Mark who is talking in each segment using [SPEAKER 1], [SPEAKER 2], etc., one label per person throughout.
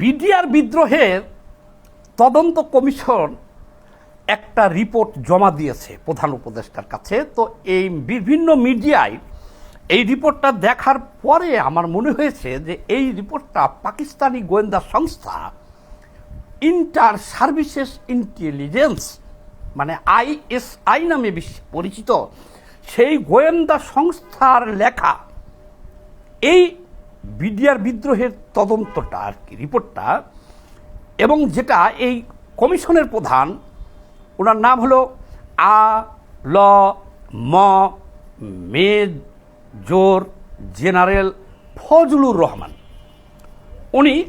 [SPEAKER 1] BDR বিদ্রোহের তদন্ত commission একটা রিপোর্ট জমা দিয়েছে প্রধান উপদেষ্টার কাছে। তো এই বিভিন্ন মিডিয়ায় এই রিপোর্টটা দেখার পরে আমার মনে হয়েছে যে এই রিপোর্টটা পাকিস্তানি গোয়েন্দা সংস্থা ইন্টার সার্ভিসেস ইন্টেলিজেন্স মানে আইএসআই নামে পরিচিত, সেই গোয়েন্দা সংস্থার লেখা এই বিডিআর বিদ্রোহের তদন্তটা আর কি, রিপোর্টটা। এবং যেটা এই কমিশনের প্রধান, ওনার নাম হলো আ, ল, ম মেজর জেনারেল ফজলুর রহমান। উনি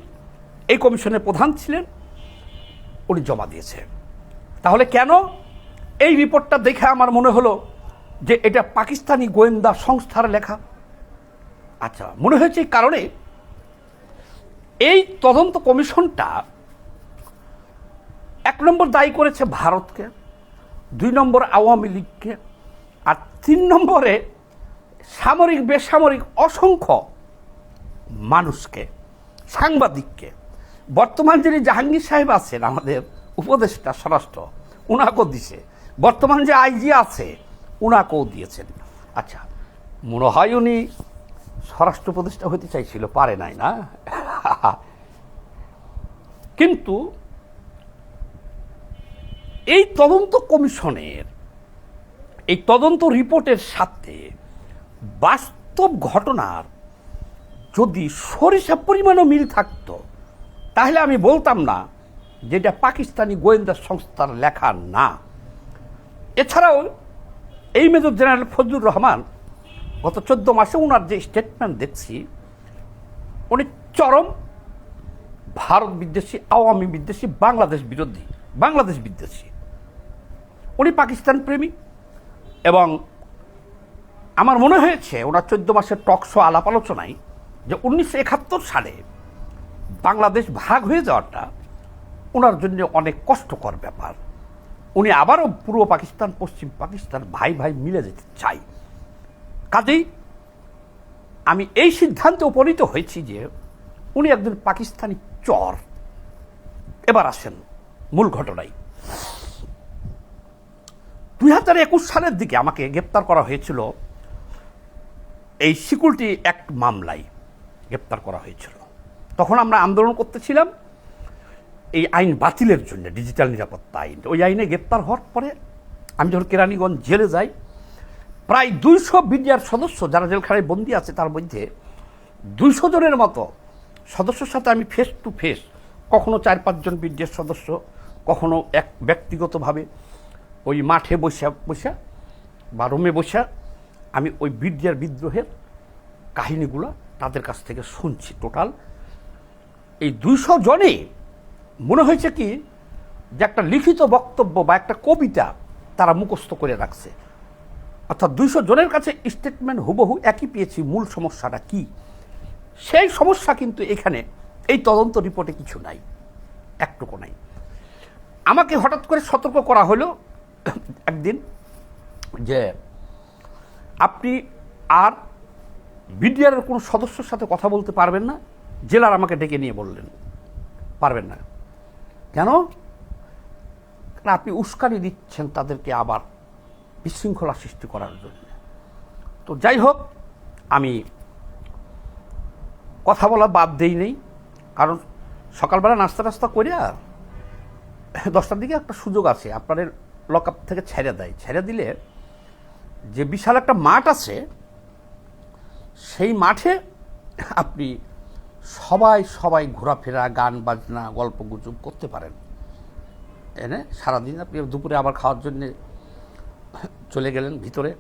[SPEAKER 1] এই কমিশনের প্রধান ছিলেন, উনি জমা দিয়েছে। তাহলে কেন এই রিপোর্টটা দেখে আমার মনে হলো যে এটা পাকিস্তানি গোয়েন্দা সংস্থার লেখা? আচ্ছা মনে হয়েছে এই কারণে এই তদন্ত কমিশনটা এক নম্বর দায়ী করেছে ভারতকে, দুই নম্বর আওয়ামী লীগকে, আর তিন নম্বরে সামরিক, বেসামরিক অসংখ্য মানুষকে, সাংবাদিককে। বর্তমান যিনি জাহাঙ্গীর সাহেব আছেন, আমাদের উপদেষ্টা, স্বরাষ্ট্র, উনাকেও দিছে। বর্তমান যে আইজি আছে, উনাকেও দিয়েছেন। আচ্ছা মনে হয় উনি স্বরাষ্ট্র উপদেষ্টা হতে চাইছিল, পারে নাই না? কিন্তু এই তদন্ত কমিশনের, এই তদন্ত রিপোর্টের সাথে বাস্তব ঘটনার যদি সরিষা পরিমাণও মিল থাকতো, তাহলে আমি বলতাম না যেটা পাকিস্তানি গোয়েন্দা সংস্থার লেখা না। এছাড়াও এই মেজর জেনারেল ফজলুর রহমান গত চোদ্দ মাসে ওনার যে স্টেটমেন্ট দেখছি, উনি চরম ভারত বিদ্বেষী, আওয়ামী বিদ্বেষী, বাংলাদেশ বিরোধী, বাংলাদেশ বিদ্বেষী। উনি পাকিস্তান প্রেমী এবং আমার মনে হয়েছে ওনার চোদ্দ মাসের টকশো আলাপ আলোচনায় যে উনিশশো একাত্তর সালে বাংলাদেশ ভাগ হয়ে যাওয়াটা ওনার জন্য অনেক কষ্টকর ব্যাপার। উনি আবারও পূর্ব পাকিস্তান, পশ্চিম পাকিস্তান ভাই ভাই মিলে যেতে চাই। কাজেই আমি এই সিদ্ধান্তে উপনীত হয়েছি যে উনি একজন পাকিস্তানি চর। এবার আসেন মূল ঘটনায়। দুই হাজার একুশ সালের দিকে আমাকে গ্রেপ্তার করা হয়েছিল। এই সিকিউরিটি অ্যাক্ট মামলায় গ্রেপ্তার করা হয়েছিল। তখন আমরা আন্দোলন করতেছিলাম। এই আইন বাতিলের জন্য, ডিজিটাল নিরাপত্তা আইন। ওই আইনে গ্রেপ্তার হওয়ার পরে আমি যখন কেরানীগঞ্জ জেলে যাই প্রায় দুইশো বিডিআর সদস্য যারা জেলখানায় বন্দি আছে, তার মধ্যে দুইশো জনের মতো সদস্যর সাথে আমি ফেস টু ফেস কখনো চার পাঁচজন বিডিআর সদস্য, কখনো এক ব্যক্তিগতভাবে ওই মাঠে বসে বসে বা রুমে বসে আমি ওই বিডিআর বিদ্রোহের কাহিনীগুলো তাদের কাছ থেকে শুনছি টোটাল। এই দুইশো জনে, মনে হয়েছে কি যে একটা লিখিত বক্তব্য বা একটা কবিতা তারা মুখস্থ করে রাখছে। অর্থাৎ দুইশো জনের কাছে স্টেটমেন্ট হুবহু একই পেয়েছি, মূল সমস্যাটা কি? সেই সমস্যা কিন্তু এখানে এই তদন্ত রিপোর্টে কিছু নাই, একটুকু নাই। আমাকে হঠাৎ করে সতর্ক করা হলো একদিন যে আপনি আর বিডিআরের কোনো সদস্যর সাথে কথা বলতে পারবেন না, জেলার আমাকে ডেকে নিয়ে বললেন। পারবেন না। কেন? আপনি উস্কানি দিচ্ছেন তাদেরকে আবার। বিশৃঙ্খলা সৃষ্টি করার জন্য। তো যাই হোক, আমি কথা বলা বাদ দেই নেই, কারণ সকালবেলা নাস্তা টাস্তা করিয়া দশটার দিকে একটা সুযোগ আছে, আপনাদের লক আপ থেকে ছেড়ে দেয়। ছেড়ে দিলে যে বিশাল একটা মাঠ আছে, সেই মাঠে আপনি সবাই সবাই ঘোরাফেরা, গান বাজনা, গল্প গুজব করতে পারেন। এনে সারাদিন আপনি দুপুরে আবার খাওয়ার জন্যে চলে গেলেন ভিতরে।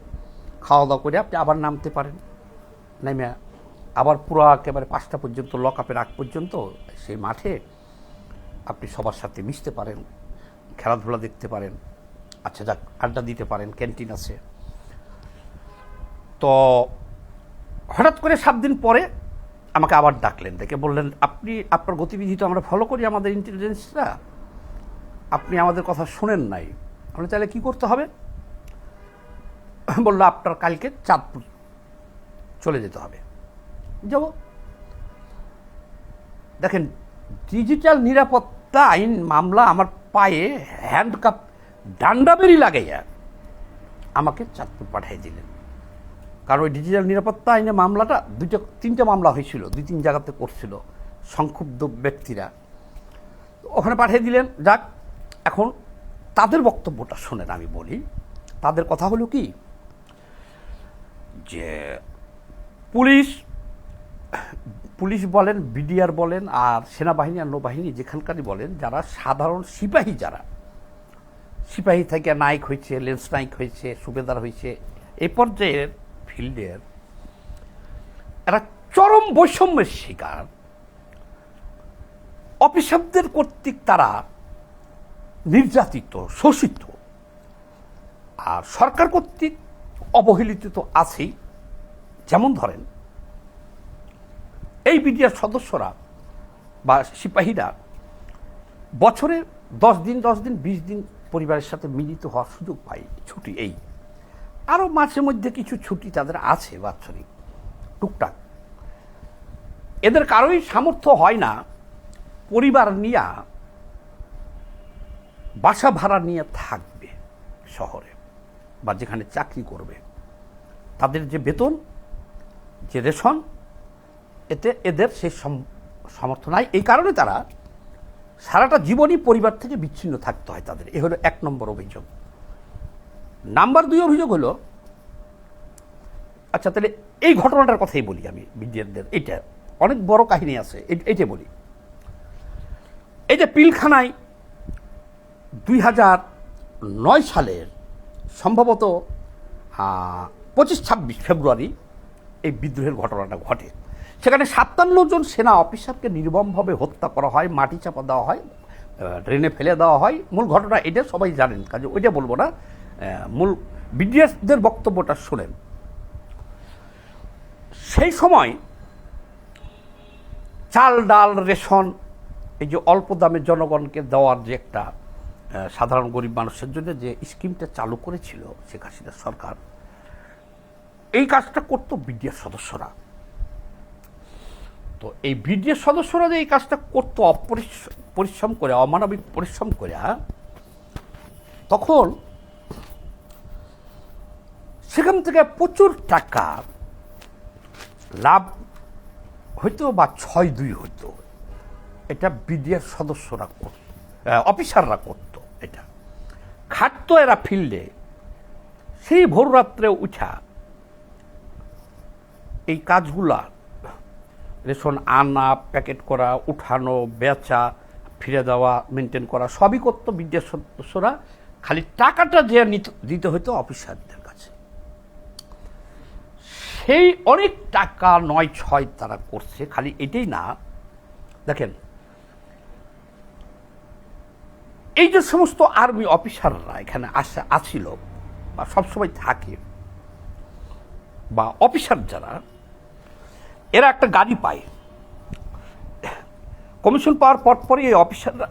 [SPEAKER 1] খাওয়া দাওয়া করে আপনি আবার নামতে পারেন। নেমে আবার পুরো একেবারে পাঁচটা পর্যন্ত লক আপের আগ পর্যন্ত সেই মাঠে আপনি সবার সাথে মিশতে পারেন, খেলাধুলা দেখতে পারেন। আচ্ছা যাক, আড্ডা দিতে পারেন, ক্যান্টিন আছে। তো হঠাৎ করে সাত দিন পরে আমাকে আবার ডাকলেন, ডেকে বললেন, আপনি, আপনার গতিবিধি তো আমরা ফলো করি আমাদের ইন্টেলিজেন্সরা আপনি আমাদের কথা শোনেন নাই। আমরা তাহলে কি করতে হবে? বলল, আপনার কালকে চাঁদপুর চলে যেতে হবে। যাব। দেখেন, ডিজিটাল নিরাপত্তা আইন মামলা আমার পায়ে হ্যান্ডকাপ ডান্ডাবেরি লাগাইয়া আমাকে চাঁদপুর পাঠিয়ে দিলেন। কারণ ওই ডিজিটাল নিরাপত্তা আইনে মামলাটা দুইটা, তিনটা মামলা হয়েছিল, দুই তিন জায়গাতে করছিল সংক্ষুব্ধ ব্যক্তিরা। ওখানে পাঠিয়ে দিলেন, যাক, এখন তাদের বক্তব্যটা শোনেন, আমি বলি। তাদের কথা হলো কি যে পুলিশ পুলিশ বলেন, বিডিআর বলেন, আর সেনাবাহিনী আর নৌবাহিনী যেখানকারই বলেন, যারা সাধারণ সিপাহী যারা, সিপাহী থেকে নায়ক হয়েছে, লেন্স নায়ক হয়েছে, সুবেদার হয়েছে, এ পর্যায়ের ফিল্ডের এরা চরম বৈষম্যের শিকার। অফিসারদের কর্তৃক তারা নির্যাতিত, শোষিত। আর সরকার কর্তৃক অবহেলিত তো আছেই। যেমন ধরেন, এই বিডিআর সদস্যরা বা সিপাহীরা বছরে দশ দিন দশ দিন, বিশ দিন পরিবারের সাথে মিলিত হওয়ার সুযোগ পায় ছুটি এই। আরও মাঝে মধ্যে কিছু ছুটি তাদের আছে বাৎসরিক, টুকটাক। এদের কারোই সামর্থ্য হয় না পরিবার নিয়ে, বাসা ভাড়া নিয়ে থাকবে শহরে। বা যেখানে চাকরি করবে, তাদের যে বেতন, যে রেশন, এতে এদের সেই সম- সামর্থ্য নাই। এই কারণে তারা সারাটা জীবনই পরিবার থেকে বিচ্ছিন্ন থাকতে হয় তাদের। এ হলো এক নম্বর অভিযোগ। নাম্বার দুই অভিযোগ হলো আচ্ছা তাহলে এই ঘটনাটার কথাই বলি আমি বিদ্যার্থীদের এটা অনেক বড় কাহিনী আছে এইটা বলি। এই যে পিলখানায় দুই হাজার নয় সালের সম্ভবত পঁচিশ ছাব্বিশ ফেব্রুয়ারি এই বিদ্রোহের ঘটনাটা ঘটে। সেখানে সাতান্ন জন সেনা অফিসারকে নির্মমভাবে হত্যা করা হয়, মাটি চাপা দেওয়া হয় ড্রেনে ফেলে দেওয়া হয়। মূল ঘটনা এটা সবাই জানেন, কাজে ওইটা বলব না। মূল বিডিএসদের বক্তব্যটা শোনেন। সেই সময় চাল, ডাল, রেশন, এই যে অল্প দামে জনগণকে দেওয়ার যে একটা সাধারণ গরিব মানুষের জন্য যে স্কিমটা চালু করেছিল শেখ হাসিনার সরকার, এই কাজটা করতো বিডিএস সদস্যরা। তো এই বিডিএস সদস্যরা যে এই কাজটা করতো পরিশ্রম করে, অমানবিক পরিশ্রম করে তখন সেখান থেকে প্রচুর টাকা লাভ হইতো বা ছয় দুই হইতো। এটা বিডিআর সদস্যরা করত অফিসাররা করত। এটা। খাটতো এরা ফিল্ডে। সেই ভোর রাত্রে উঠা এই কাজগুলা, রেশন আনা, প্যাকেট করা, উঠানো, বেচা, ফিরে দেওয়া, মেনটেন করা, সবই করতো বিদ্যার সদস্যরা। খালি টাকাটা যে দিতে হতো অফিসারদের কাছে। সেই অনেক টাকা নয় ছয় তারা করছে। খালি এটাই না। দেখেন এই যে সমস্ত আর্মি অফিসাররা এখানে আসা আছিল বা সবসময় থাকে, বা অফিসার যারা, এরা একটা গাড়ি পায়। কমিশন পাওয়ার পর পরই এই অফিসাররা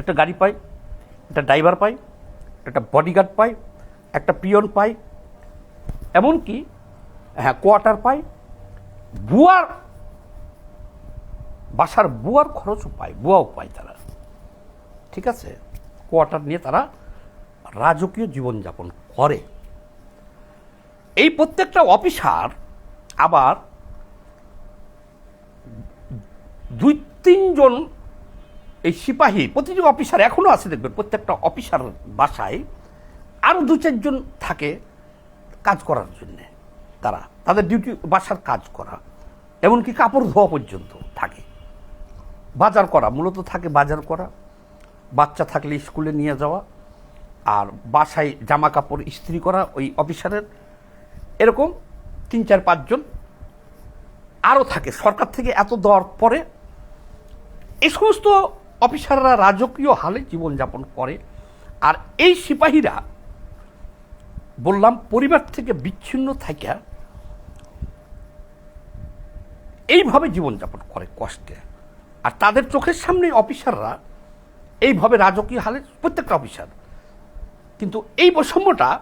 [SPEAKER 1] একটা গাড়ি পায়, একটা ড্রাইভার পায়, একটা বডিগার্ড পায়, একটা পিয়ন পায়, এমনকি হ্যাঁ কোয়ার্টার পায়। বুয়ার, বাসার বুয়ার খরচও পায়, বুয়াও পায় তারা। ঠিক আছে? কোয়ার্টার নিয়ে তারা রাজকীয় জীবনযাপন করে। এই প্রত্যেকটা অফিসার আবার দুই তিনজন এই সিপাহী, প্রতিটি অফিসার এখনও আছে দেখবেন, প্রত্যেকটা অফিসার বাসায় আরও দু চারজন থাকে কাজ করার জন্যে তারা, তাদের ডিউটি বাসার কাজ করা, এমনকি কাপড় ধোয়া পর্যন্ত থাকে। বাজার করা, মূলত থাকে বাজার করা। বাচ্চা থাকলে স্কুলে নিয়ে যাওয়া আর বাসায় জামা কাপড় ইস্ত্রি করা ওই অফিসারের, এরকম তিন চার পাঁচজন আরও থাকে। সরকার থেকে এত দেওয়ার পরে এই সমস্ত অফিসাররা রাজকীয় হালে জীবনযাপন করে। আর এই সিপাহীরা, বললাম, পরিবার থেকে বিচ্ছিন্ন থাকা এইভাবে জীবনযাপন করে কষ্টে। আর তাদের চোখের সামনে অফিসাররা এইভাবে রাজকীয় হালে প্রত্যেকটা অফিসার। কিন্তু এই বৈষম্যটা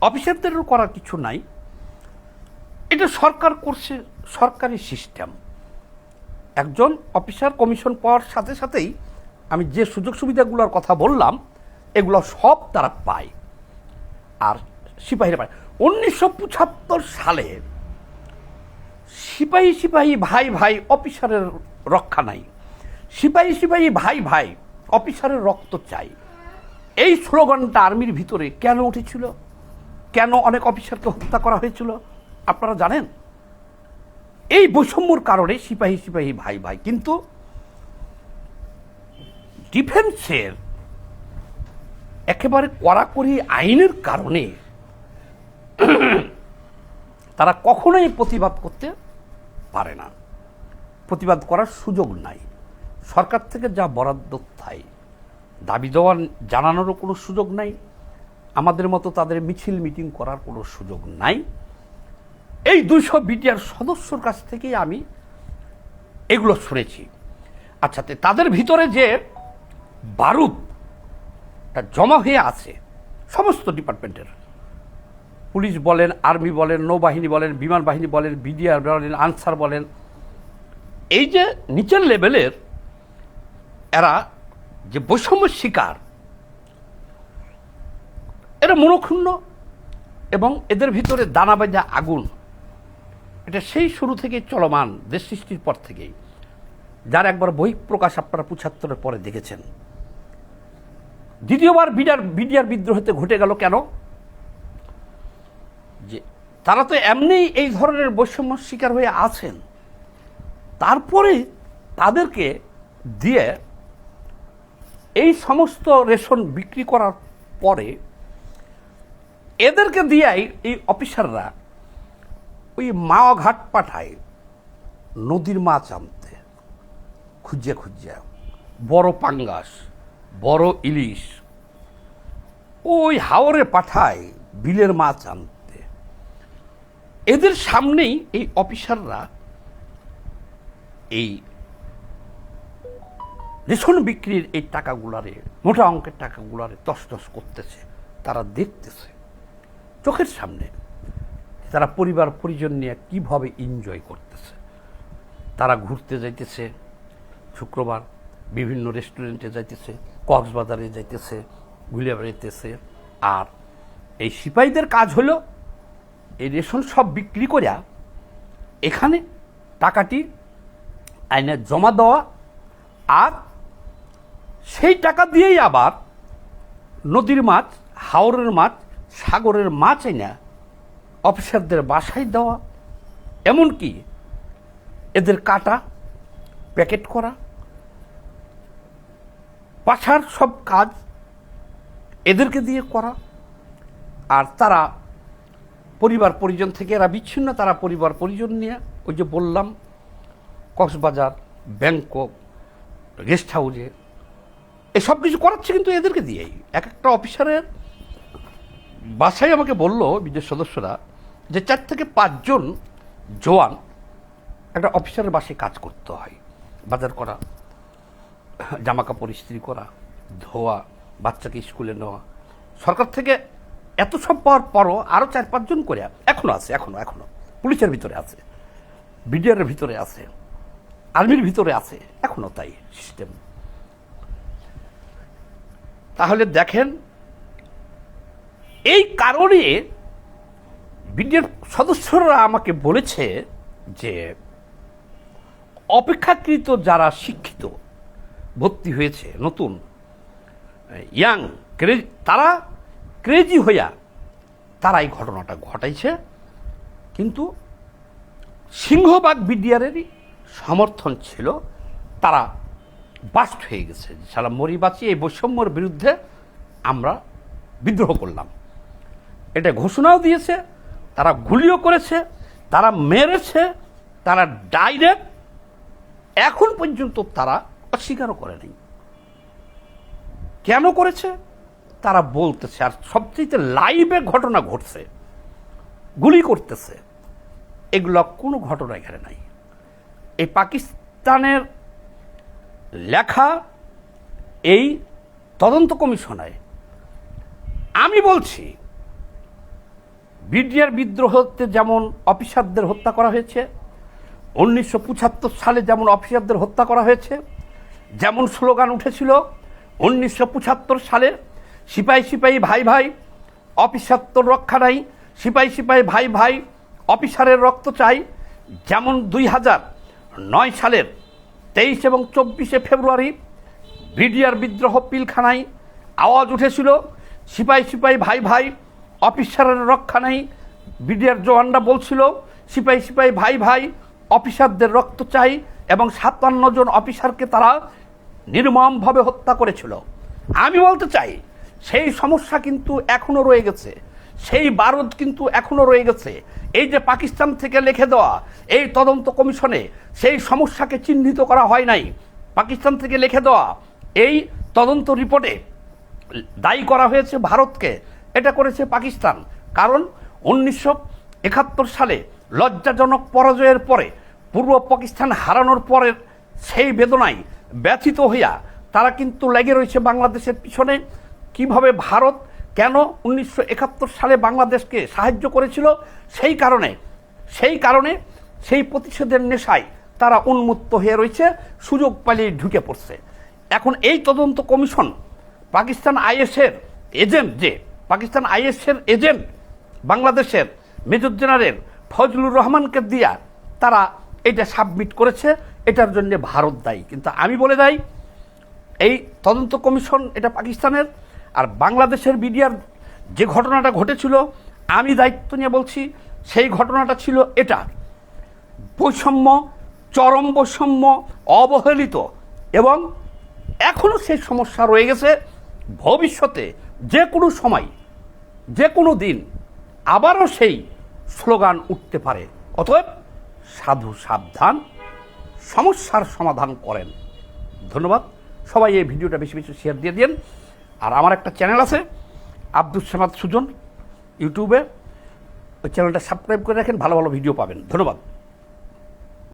[SPEAKER 1] অফিসারদেরও করার কিছু নাই। এটা সরকার করছে, সরকারি সিস্টেম। একজন অফিসার কমিশন পাওয়ার সাথে সাথেই আমি যে সুযোগ সুবিধাগুলোর কথা বললাম, এগুলো সব তারা পায়। আর সিপাহীরা পায়। উনিশশো পঁচাত্তর সালে সিপাহী সিপাহী ভাই ভাই অফিসারের রক্ষা নাই। সিপাহী সিপাহী ভাই ভাই অফিসারের রক্ত চাই। এই স্লোগানটা আর্মির ভিতরে কেন উঠেছিল? কেন অনেক অফিসারকে হত্যা করা হয়েছিল? আপনারা জানেন? এই বৈষম্যর কারণে সিপাহী সিপাহী, ভাই ভাই। কিন্তু ডিফেন্সের একেবারে কড়াকড়ি আইনের কারণে তারা কখনোই প্রতিবাদ করতে পারে না। প্রতিবাদ করার সুযোগ নাই। সরকার থেকে যা বরাদ্দ তাই দাবি দেওয়া জানানোরও কোনো সুযোগ নাই, আমাদের মতো তাদের মিছিল মিটিং করার কোনো সুযোগ নাই। এই দুইশো বিটিআর সদস্যর কাছ থেকেই আমি এগুলো শুনেছি। আচ্ছা তাদের ভিতরে যে বারুদ জমা হয়ে আছে, সমস্ত ডিপার্টমেন্টের। পুলিশ বলেন, আর্মি বলেন, নৌবাহিনী বলেন বিমান বাহিনী বলেন, বিডিআর বলেন, আনসার বলেন, এই যে নিচের লেভেলের এরা যে বৈষম্য শিকার, এরা মনক্ষুণ্ণ এবং এদের ভিতরে দানা বাজা আগুন। এটা সেই শুরু থেকে চলমান দেশ সৃষ্টির পর থেকেই। যার একবার বহিঃপ্রকাশ আপনারা পঁচাত্তরের পরে দেখেছেন। দ্বিতীয়বার বিডিআর বিডিআর বিদ্রোহতে ঘটে গেল কেন? যে তারা তো এমনিই এই ধরনের বৈষম্য শিকার হয়ে আছেন। তারপরে তাদেরকে দিয়ে এই সমস্ত রেশন বিক্রি করার পরে এদেরকে দিয়েই এই অফিসাররা ওই মাওয়া ঘাট পাঠায়, নদীর মাছ আনতে, খুঁজে খুঁজে। বড় পাঙ্গাস, বড় ইলিশ, ওই হাওরে পাঠায় বিলের মাছ আনতে। এদের সামনেই এই অফিসাররা এই রেশন বিক্রির এই টাকাগুলারে, মোটা অঙ্কের টাকাগুলারে তসতস করতেছে, তারা দেখতেছে। চোখের সামনে, তারা পরিবার, পরিজন নিয়ে কীভাবে এনজয় করতেছে। তারা ঘুরতে যাইতেছে, শুক্রবার বিভিন্ন রেস্টুরেন্টে যাইতেছে, কক্সবাজারে যাইতেছে ঘুরে বেড়াইতেছে আর এই সিপাহীদের কাজ হলো, এই রেশন সব বিক্রি করিয়া এখানে টাকাটি আইনে জমা দেওয়া আর সেই টাকা দিয়েই আবার নদীর মাছ, হাওরের মাছ, সাগরের মাছ এনে অফিসারদের বাসায় দেওয়া, এমনকি এদের কাটা, প্যাকেট করা। পাশার সব কাজ এদেরকে দিয়ে করা। আর তারা পরিবার পরিজন থেকে এরা বিচ্ছিন্ন, তারা পরিবার পরিজন নিয়ে ওই যে বললাম, কক্সবাজার, ব্যাংকক, গেস্ট হাউসে এসব কিছু করাচ্ছে কিন্তু এদেরকে দিয়েই। এক একটা অফিসারের বাসায় আমাকে বলল, বিদেশ সদস্যরা, যে চার থেকে পাঁচজন জোয়ান একটা অফিসারের বাসায় কাজ করতে হয়। বাজার করা জামা কাপড় ইস্ত্রি করা, ধোয়া, বাচ্চাকে স্কুলে নেওয়া। সরকার থেকে এত সব পাওয়ার পরও আরও চার পাঁচজন করে এখনও আছে এখনও এখনও পুলিশের ভিতরে আছে, বিডিআরের ভিতরে আছে, আর্মির ভিতরে আছে এখনও তাই সিস্টেম তাহলে দেখেন, এই কারণে বিডিএর সদস্যরা আমাকে বলেছে যে অপেক্ষাকৃত যারা শিক্ষিত, ভর্তি হয়েছে, নতুন, ইয়াং, ক্রেজ, তারা ক্রেজি হইয়া তারা এই ঘটনাটা ঘটাইছে, কিন্তু সিংহবাগ বিডিআরেরই সমর্থন ছিল, তারা বাস্ট হয়ে গেছে। সারা মরি বাঁচি এই বৈষম্যর বিরুদ্ধে আমরা বিদ্রোহ করলাম। এটা ঘোষণাও দিয়েছে, তারা গুলিও করেছে, তারা মেরেছে, তারা ডাইরেক্ট এখন পর্যন্ত তারা অস্বীকারও করেনি। কেন করেছে? তারা বলতেছে, আর সবচেয়ে লাইভে ঘটনা ঘটছে, গুলি করতেছে। এগুলো কোনো ঘটনা এখানে নাই। এই পাকিস্তানের লেখা এই তদন্ত কমিশনায়। আমি বলছি, বিডিআর বিদ্রোহতে যেমন অফিসারদের হত্যা করা হয়েছে, উনিশশো পঁচাত্তর সালে যেমন অফিসারদের হত্যা করা হয়েছে, যেমন স্লোগান উঠেছিল, উনিশশো পঁচাত্তর সালে সিপাই সিপাই ভাই ভাই অফিসাত্তর রক্ষা নাই, সিপাই সিপাই ভাই ভাই, অফিসারের রক্ত চাই, যেমন দুই হাজার নয় সালের তেইশ এবং চব্বিশে ফেব্রুয়ারি বিডিআর বিদ্রোহ পিলখানায় আওয়াজ উঠেছিল, সিপাই সিপাই ভাই ভাই, অফিসারের রক্ষা নেই বিডিআর জওয়ানরা বলছিল, সিপাই সিপাই ভাই ভাই, অফিসারদের রক্ত চাই এবং সাতান্ন জন অফিসারকে তারা নির্মমভাবে হত্যা করেছিল। আমি বলতে চাই, সেই সমস্যা কিন্তু এখনও রয়ে গেছে। সেই বারুদ কিন্তু এখনও রয়ে গেছে। এই যে পাকিস্তান থেকে লিখে দেওয়া এই তদন্ত কমিশনে সেই সমস্যাকে চিহ্নিত করা হয় নাই। পাকিস্তান থেকে লিখে দেওয়া এই তদন্ত রিপোর্টে দায়ী করা হয়েছে ভারতকে। এটা করেছে পাকিস্তান। কারণ উনিশশো একাত্তর সালে লজ্জাজনক পরাজয়ের পরে পূর্ব পাকিস্তান হারানোর পরের সেই বেদনায় ব্যথিত হইয়া তারা কিন্তু লেগে রয়েছে বাংলাদেশের পিছনে। কীভাবে ভারত কেন উনিশশো একাত্তর সালে বাংলাদেশকে সাহায্য করেছিল? সেই কারণে সেই কারণে সেই প্রতিশোধের নেশায় তারা উন্মুক্ত হয়ে রয়েছে, সুযোগ পালিয়ে ঢুকে পড়ছে। এখন এই তদন্ত কমিশন পাকিস্তান আইএসের এজেন্ট যে, পাকিস্তান আইএসের এজেন্ট বাংলাদেশের মেজর জেনারেল ফজলুর রহমানকে দিয়া তারা এটা সাবমিট করেছে, এটার জন্য ভারত দায়ী। কিন্তু আমি বলে দেই, এই তদন্ত কমিশন এটা পাকিস্তানের আর বাংলাদেশের মিডিয়ার যে ঘটনাটা ঘটেছিল, আমি দায়িত্ব নিয়ে বলছি, সেই ঘটনাটা ছিল এটা। বৈষম্য, চরম বৈষম্য, অবহেলিত এবং এখনও সেই সমস্যা রয়ে গেছে। ভবিষ্যতে যে কোনো সময়, যে কোনো দিন আবারও সেই স্লোগান উঠতে পারে। অতএব সাধু সাবধান, সমস্যার সমাধান করেন। ধন্যবাদ। সবাই এই ভিডিওটা বেশি বেশি শেয়ার দিয়ে দিন আর আমার একটা চ্যানেল আছে আব্দুল সামাদ সুজন ইউটিউবে ওই চ্যানেলটা সাবস্ক্রাইব করে রাখেন, ভালো ভালো ভিডিও পাবেন। ধন্যবাদ।